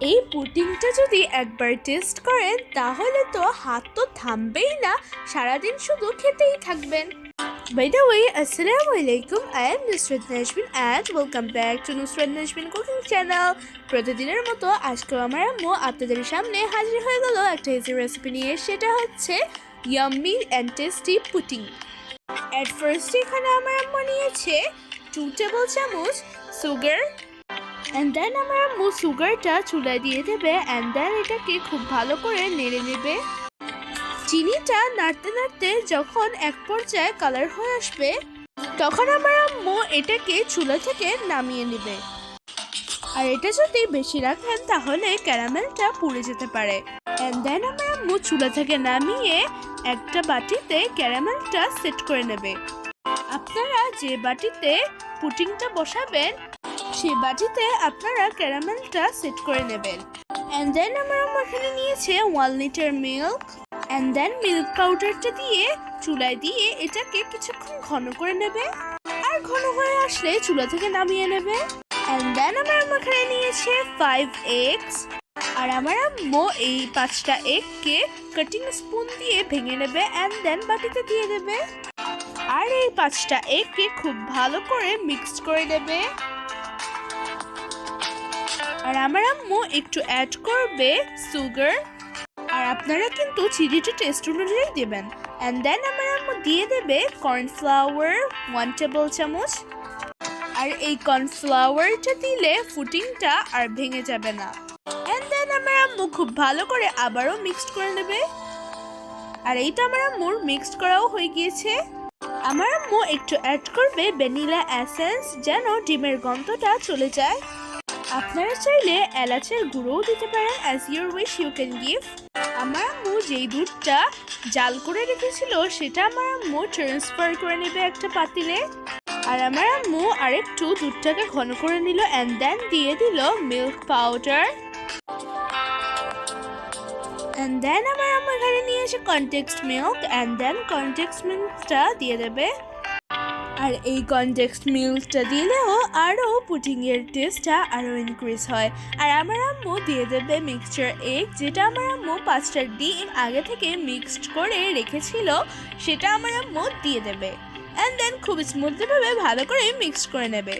এই পুটিংটা যদি একবার টেস্ট করেন তাহলে তো হাত তো থামবেই না সারাদিন শুধু খেতেই থাকবেন By the way, Assalamu alaikum. I am Nusrat Najmin and welcome back to Nusrat Najmin Cooking Channel. প্রতিদিনের মতো আজকেও আমার আম্মু আপনাদের সামনে হাজির হয়ে গেল একটা ইজি রেসিপি নিয়ে সেটা হচ্ছে yummy and tasty putting at first এখানে আমার আম্মু নিয়েছে টু টেবিল চামচ সুগার অ্যান্ড দেন আমার সুগারটা চুলায় দিয়ে দেবে অ্যান্ড দেন এটাকে খুব ভালো করে নেড়ে নেবে। চিনিটা নাড়তে নাড়তে যখন এক পর্যায়ে কালার হয়ে আসবে, তখন আমার আম্মু এটাকে চুলা থেকে নামিয়ে নেবে। আর এটা যদি বেশি রাখেন, তাহলে ক্যারামেলটা পুড়ে যেতে পারে। অ্যান্ড দেন আমার আম্মু চুলা থেকে নামিয়ে একটা বাটিতে ক্যারামেলটা সেট করে নেবে। আপনারা যে বাটিতে পুটিংটা বসাবেন সেই বাটিতে আপনারা ক্যারামেলটা সেট করে নেবেন। অ্যান্ড দেন আমার আম্মু এখানে নিয়েছে one litre milk and then milk পাউডারটা দিয়ে চুলায় দিয়ে এটাকে কিছুক্ষণ ঘন করে নেবে। আর ঘন হয়ে আসলে চুলা থেকে নামিয়ে নেবে। অ্যান্ড দেন আমার আম্মু এখানে নিয়েছে ফাইভ এগস আর আমার আম্মু এই পাঁচটা এগকে কাটিং স্পুন দিয়ে ভেঙে নেবে অ্যান্ড দেন বাটিতে দিয়ে দেবে। আর এই পাঁচটা এগকে খুব ভালো করে মিক্সড করে নেবে। আর আমার আম্মু একটু অ্যাড করবে সুগার আর আপনারা কিন্তু চিনিটা টেস্ট অনুযায়ী দেবেন। অ্যান্ড দেন আমার আম্মু দিয়ে দেবে কর্নফ্লাওয়ার ওয়ান টেবিল চামচ। আর এই কর্নফ্লাওয়ারটা দিলে ফুটিংটা আর ভেঙে যাবে না। অ্যান্ড দেন আমার আম্মু খুব ভালো করে আবারও মিক্সড করে নেবে। আর এইটা আমার আম্মুর মিক্সড করাও হয়ে গিয়েছে। আমার আম্মু একটু অ্যাড করবে ভ্যানিলা এসেন্স যেন ডিমের গন্ধটা চলে যায়। আপনারা চাইলে এলাচের গুঁড়োও দিতে পারেন as your wish you can give আমার আম্মু যেই দুধটা জাল করে রেখেছিল, সেটা আমার আম্মু ট্রান্সফার করে নেবে একটা পাতিলে। আর আমার আম্মু আরেকটু দুধটাকে ঘন করে নিল অ্যান্ড দেন দিয়ে দিল মিল্ক পাউডার অ্যান্ড দেন আমার আম্মু এখানে নিয়ে এসে condensed milk and then condensed মিল্কটা দিয়ে দেবে। আর এই কনটেক্সট মিল্কটা দিলেও আরও পুডিংয়ের টেস্টটা আরও ইনক্রিজ হয়। আর আমার আম্মু দিয়ে দেবে মিক্সচার এগ যেটা আমার আম্মু পাঁচটা ডিম আগে থেকে মিক্সড করে রেখেছিল, সেটা আমার আম্মু দিয়ে দেবে। অ্যান্ড দেন খুব স্মুথলিভাবে ভালো করে মিক্স করে নেবে।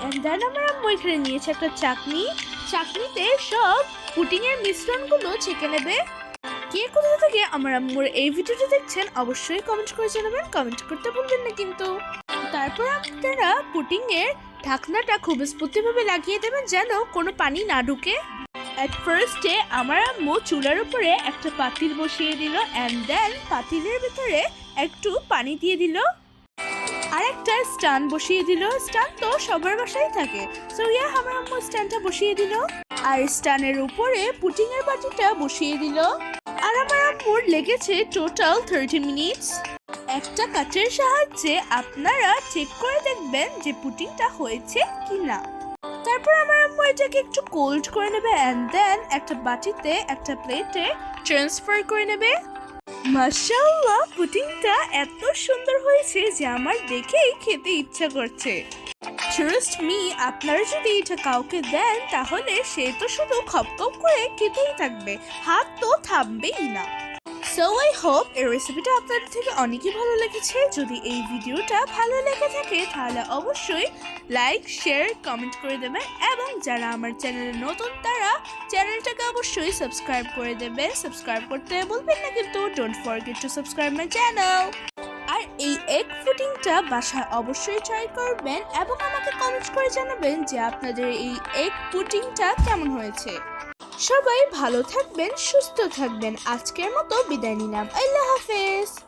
অ্যান্ড দেন আমার আম্মু এখানে নিয়েছে একটা চাটনি। চাটনিতে সব পুটিংয়ের মিশ্রণগুলো ছেঁকে নেবে। কে কোথা থেকে আমার আম্মুর এই ভিডিওটি দেখছেন, অবশ্যই কমেন্ট করে জানাবেন। কমেন্ট করতে ভুলবেন না কিন্তু। তারপর আপনারা পুটিং এর ঢাকনাটা খুব স্ফূর্তিভাবে লাগিয়ে দেবেন যেন কোনো পানি না ঢুকে। অ্যাট ফার্স্টে আমার আম্মু চুলার উপরে একটা পাতিল বসিয়ে দিল অ্যান্ড দেন পাতিলের ভিতরে একটু পানি দিয়ে দিল। আর একটা স্টান বসিয়ে দিল। স্টান তো সবার বাসায় থাকে। সো ইয়া আমার আম্মু স্ট্যান্ডটা বসিয়ে দিল। আর স্টানের উপরে পুটিং এর বাটিটা বসিয়ে দিল। আমার লেগেছে টোটাল থার্টি মিনিটস একটা কাঠের সাহায্যে আপনারা চেক করে দেখবেন যে পুটিংটা হয়েছে কি না তারপর আমার আম্মু এটাকে একটু কোল্ড করে নেবে অ্যান্ড দেন একটা বাটিতে, একটা প্লেটে ট্রান্সফার করে নেবে। মাশাআল্লাহ পুটিংটা এত সুন্দর হয়েছে যে আমার দেখেই খেতে ইচ্ছা করছে। ট্রাস্ট মি আপনারা যদি এটা কাউকে দেন, তাহলে সে তো শুধু খপখপ করে খেতেই থাকবে। হাত তো থামবেই না। সো আই হোপ এই রেসিপিটা আপনাদের থেকে অনেকই ভালো লেগেছে। যদি এই ভিডিওটা ভালো লেগে থাকে, তাহলে অবশ্যই লাইক শেয়ার কমেন্ট করে দেবেন এবং যারা আমার চ্যানেলে নতুন, তারা চ্যানেলটাকে অবশ্যই সাবস্ক্রাইব করে দেবে সাবস্ক্রাইব করতে বলবেন না কিন্তু don't forget to subscribe my channel আর এই এগ ফুডিংটা বাসায় অবশ্যই ট্রাই করবেন এবং আমাকে কমেন্ট করে জানাবেন যে আপনাদের এই এগ পুডিংটা কেমন হয়েছে। সবাই ভালো থাকবেন সুস্থ থাকবেন। আজকের মতো বিদায় নিলাম। আল্লাহ হাফেজ।